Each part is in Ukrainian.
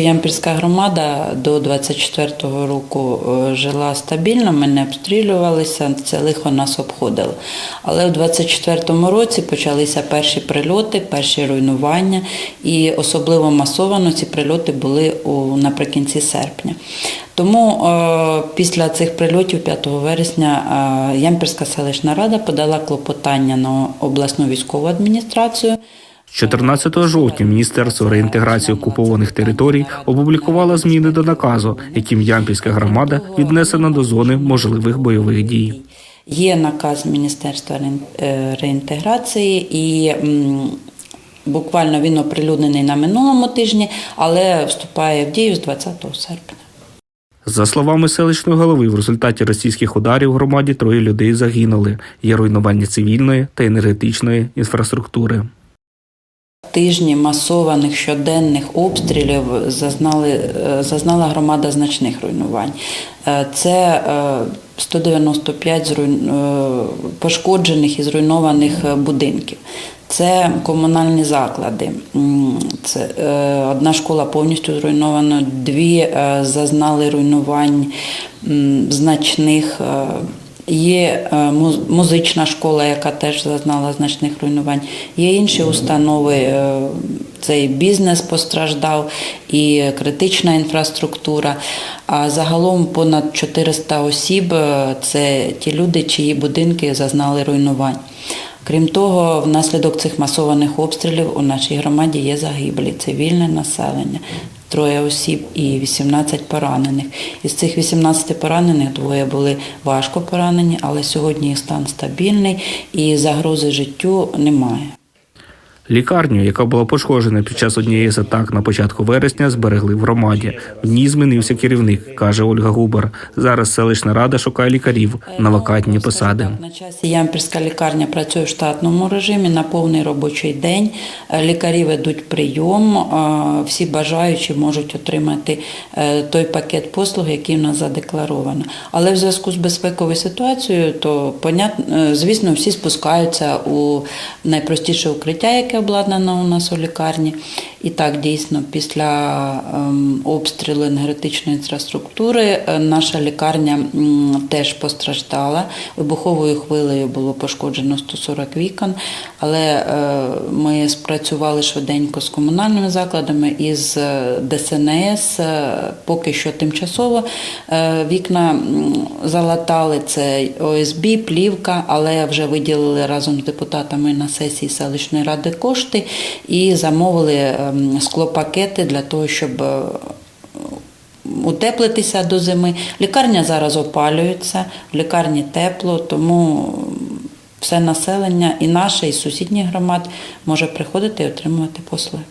Ямпільська громада до 24-го року е, жила стабільно, ми не обстрілювалися, це лихо нас обходило. Але в 24-му році почалися перші прильоти, перші руйнування, і особливо масовано ці прильоти були у, наприкінці серпня. Тому е, після цих прильотів 5 вересня е, Ямпільська селищна рада подала клопотання на обласну військову адміністрацію. 14 жовтня Міністерство реінтеграції окупованих територій опублікувало зміни до наказу, яким Ямпільська громада віднесена до зони можливих бойових дій. Є наказ Міністерства е, реінтеграції і буквально він оприлюднений на минулому тижні, але вступає в дію з 20 серпня. За словами селищної голови, в результаті російських ударів в громаді троє людей загинули. Є руйнування цивільної та енергетичної інфраструктури. Тижні масованих щоденних обстрілів зазнали, е, зазнала громада значних руйнувань. Е, Це е, 195 зруйн- е, пошкоджених і зруйнованих будинків. Це комунальні заклади. Це одна школа повністю зруйнована, дві зазнали руйнувань значних. Є е, музична школа, яка теж зазнала значних руйнувань. Є інші установи. е, Цей бізнес постраждав і критична інфраструктура. А загалом понад 400 осіб е, це ті люди, чиї будинки зазнали руйнувань. Крім того, внаслідок цих масованих обстрілів у нашій громаді є загиблі цивільне населення. Троє осіб і 18 поранених. Із цих 18 поранених двоє були важко поранені, але сьогодні їх стан стабільний і загрози життю немає. Лікарню, яка була пошкоджена під час однієї з атак на початку вересня, зберегли в громаді. В ній змінився керівник, каже Ольга Губар. Зараз селищна рада шукає лікарів на вакантні посади. На часі Ямпільська лікарня працює в штатному режимі на повний робочий день. Лікарі ведуть прийом. е, Всі бажаючі можуть отримати е, той пакет послуг, який в нас задекларовано. Але в зв'язку з безпековою ситуацією, то понятно, е, звісно, всі спускаються у найпростіше укриття, яке обладнано у нас у лікарні. І так дійсно після ем, обстрілу енергетичної інфраструктури е, наша лікарня теж постраждала. Вибуховою хвилею було пошкоджено 140 вікон, але е, ми спрацювали швиденько з комунальними закладами і з е, ДСНС. Поки що тимчасово вікна залатали це ОСБ, плівка, але вже виділили разом з депутатами на сесії селищної ради кошти і замовили ем, склопакети для того, щоб е, утеплитися до зими. Лікарня зараз опалюється, в лікарні тепло, тому все населення і наше, і сусідніх громад може приходити і отримувати послуги.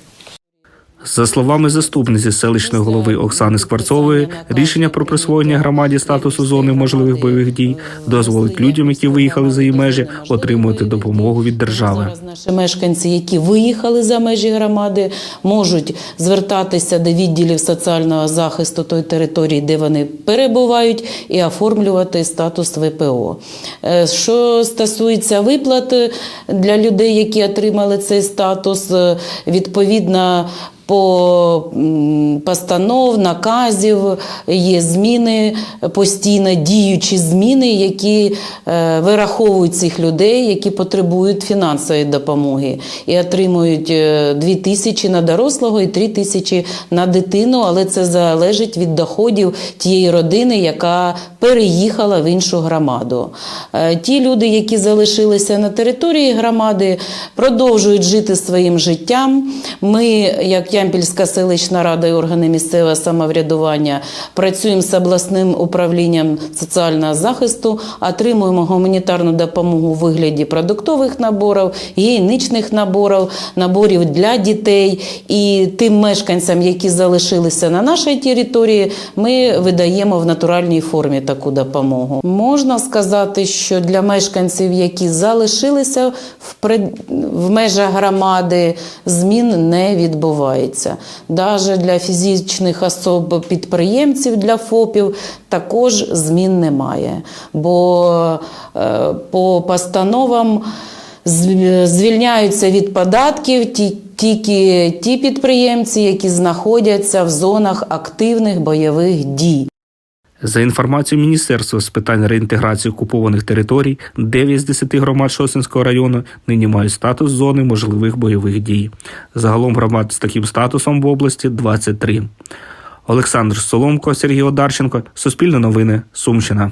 За словами заступниці селищної голови Оксани Скворцової, рішення про присвоєння громаді статусу зони можливих бойових дій дозволить людям, які виїхали за її межі, отримувати допомогу від держави. Наші мешканці, які виїхали за межі громади, можуть звертатися до відділів соціального захисту тої території, де вони перебувають, і оформлювати статус ВПО. Е, Що стосується виплат е, для людей, які отримали цей статус, е, відповідно. По постанов, наказів є зміни постійно діючі зміни, які е, вираховують цих людей, які потребують фінансової допомоги і отримують 2 тисячі на дорослого і 3 тисячі на дитину, але це залежить від доходів тієї родини, яка переїхала в іншу громаду. Е, Ті люди, які залишилися на території громади, продовжують жити своїм життям. Ми, як Ямпільська селищна рада і органи місцевого самоврядування, працюємо з обласним управлінням соціального захисту, отримуємо гуманітарну допомогу у вигляді продуктових наборів, гігієнічних наборів, наборів для дітей. І тим мешканцям, які залишилися на нашій території, ми видаємо в натуральній формі таку допомогу. Можна сказати, що для мешканців, які залишилися в, межах громади, змін не відбувається. Навіть для фізичних особ підприємців, для ФОПів також змін немає. Бо е, по постановам Звільняються від податків ті- тільки ті підприємці, які знаходяться в зонах активних бойових дій. За інформацією Міністерства з питань реінтеграції окупованих територій, 9 з 10 громад Шосинського району нині мають статус зони можливих бойових дій. Загалом громад з таким статусом в області 23. Олександр Соломко, Сергій Одарченко, Суспільне новини, Сумщина.